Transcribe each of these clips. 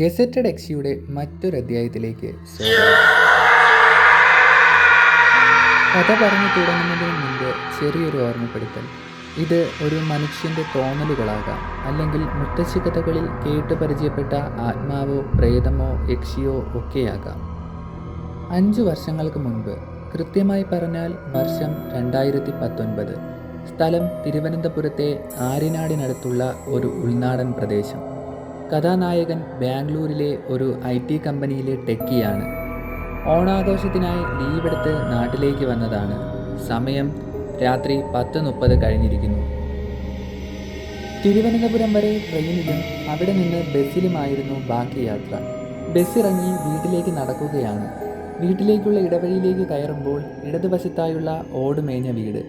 Gazetted എക്സിയുടെ മറ്റൊരു അധ്യായത്തിലേക്ക് കഥ പറഞ്ഞു തുടങ്ങുന്നതിന് മുമ്പ് ചെറിയൊരു ഓർമ്മപ്പെടുത്തൽ. ഇത് ഒരു മനുഷ്യന്റെ തോന്നലുകളാകാം അല്ലെങ്കിൽ മുത്തശ്ശി കഥകളിൽ കേട്ട് പരിചയപ്പെട്ട ആത്മാവോ പ്രേതമോ യക്ഷിയോ ഒക്കെയാകാം. അഞ്ചു വർഷങ്ങൾക്ക് മുൻപ് കൃത്യമായി പറഞ്ഞാൽ വർഷം രണ്ടായിരത്തി പത്തൊൻപത് സ്ഥലം തിരുവനന്തപുരത്തെ ആര്യനാടിനടുത്തുള്ള ഒരു ഉൾനാടൻ പ്രദേശം. കഥാനായകൻ ബാംഗ്ലൂരിലെ ഒരു ഐ ടി കമ്പനിയിലെ ടെക്കിയാണ്. ഓണാഘോഷത്തിനായി ലീവെടുത്ത് നാട്ടിലേക്ക് വന്നതാണ്. സമയം രാത്രി പത്ത് മുപ്പത് കഴിഞ്ഞിരിക്കുന്നു. തിരുവനന്തപുരം വരെ ട്രെയിനിലും അവിടെ നിന്ന് ബസ്സിലുമായിരുന്നു ബാക്കി യാത്ര. ബസ്സിറങ്ങി വീട്ടിലേക്ക് നടക്കുകയാണ്. വീട്ടിലേക്കുള്ള ഇടവഴിയിലേക്ക് കയറുമ്പോൾ ഇടതുവശത്തായുള്ള ഓടുമേഞ്ഞ വീട്.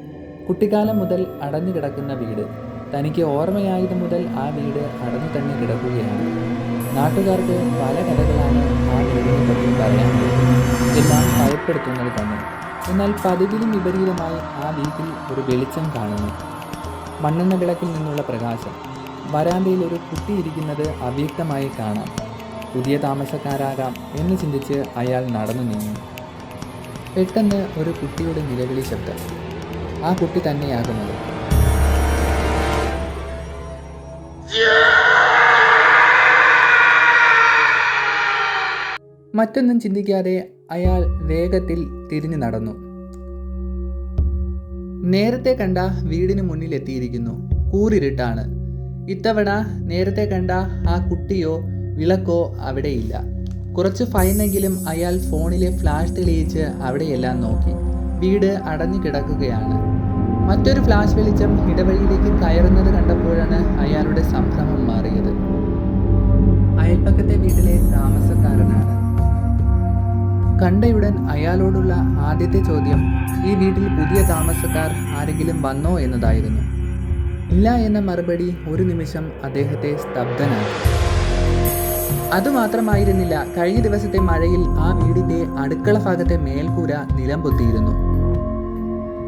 കുട്ടിക്കാലം മുതൽ അടഞ്ഞു കിടക്കുന്ന വീട്. തനിക്ക് ഓർമ്മയായത് മുതൽ ആ വീട് അടന്നു തന്നെ കിടക്കുകയാണ്. നാട്ടുകാർക്ക് പല കഥകളാണ് ആ വീടിനെ പറ്റി പറയാനുള്ളത്. എല്ലാം ഭയപ്പെടുത്തുന്നത് തന്നെ. എന്നാൽ പതിവിലും വിപരീതമായി ആ വീട്ടിൽ ഒരു വെളിച്ചം കാണുന്നു. മണ്ണെണ്ണ വിളക്കിൽ നിന്നുള്ള പ്രകാശം. വരാന്തയിൽ ഒരു കുട്ടി ഇരിക്കുന്നത് അവ്യക്തമായി കാണാം. പുതിയ താമസക്കാരാകാം എന്ന് ചിന്തിച്ച് അയാൾ നടന്നു നീങ്ങി. പെട്ടെന്ന് ഒരു കുട്ടിയുടെ നിലവിളി ശബ്ദം. ആ കുട്ടി തന്നെയാകുന്നത്. മറ്റൊന്നും ചിന്തിക്കാതെ അയാൾ വേഗത്തിൽ തിരിഞ്ഞു നടന്നു. നേരത്തെ കണ്ട വീടിന് മുന്നിൽ എത്തിയിരിക്കുന്നു. കൂറിരുട്ടാണ് ഇത്തവണ നേരത്തെ കണ്ട ആ കുട്ടിയോ വിളക്കോ അവിടെയില്ല. കുറച്ച് ഫൈനെങ്കിലും അയാൾ ഫോണിലെ ഫ്ലാഷ് തെളിയിച്ച് അവിടെയെല്ലാം നോക്കി. വീട് അടഞ്ഞു കിടക്കുകയാണ്. മറ്റൊരു ഫ്ലാഷ് വെളിച്ചം ഇടവഴിയിലേക്ക് കയറുന്നത് കണ്ടപ്പോഴാണ് അയാളുടെ സംഭ്രമം മാറിയത്. അയൽപ്പക്കത്തെ വീട്ടിലെ താമസക്കാരനാണ്. കണ്ടയുടൻ അയാളോടുള്ള ആദ്യത്തെ ചോദ്യം ഈ വീട്ടിൽ പുതിയ താമസക്കാർ ആരെങ്കിലും വന്നോ? എന്നതായിരുന്നു. ഇല്ല എന്ന മറുപടി ഒരു നിമിഷം അദ്ദേഹത്തെ സ്തബ്ധനാക്കി. അതുമാത്രമായിരുന്നില്ല കഴിഞ്ഞ ദിവസത്തെ മഴയിൽ ആ വീടിന്റെ അടുക്കള ഭാഗത്തെ മേൽക്കൂര നിലം പൊത്തിയിരുന്നു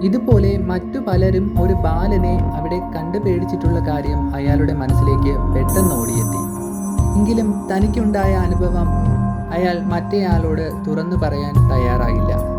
ഇതുപോലെ മറ്റു പലരും ഒരു ബാലനെ അവിടെ കണ്ടു പേടിച്ചിട്ടുള്ള കാര്യം അയാളുടെ മനസ്സിലേക്ക് പെട്ടെന്ന് ഓടിയെത്തി. എങ്കിലും തനിക്കുണ്ടായ അനുഭവം അയാൾ മറ്റേയാളോട് തുറന്നു പറയാൻ തയ്യാറായില്ല.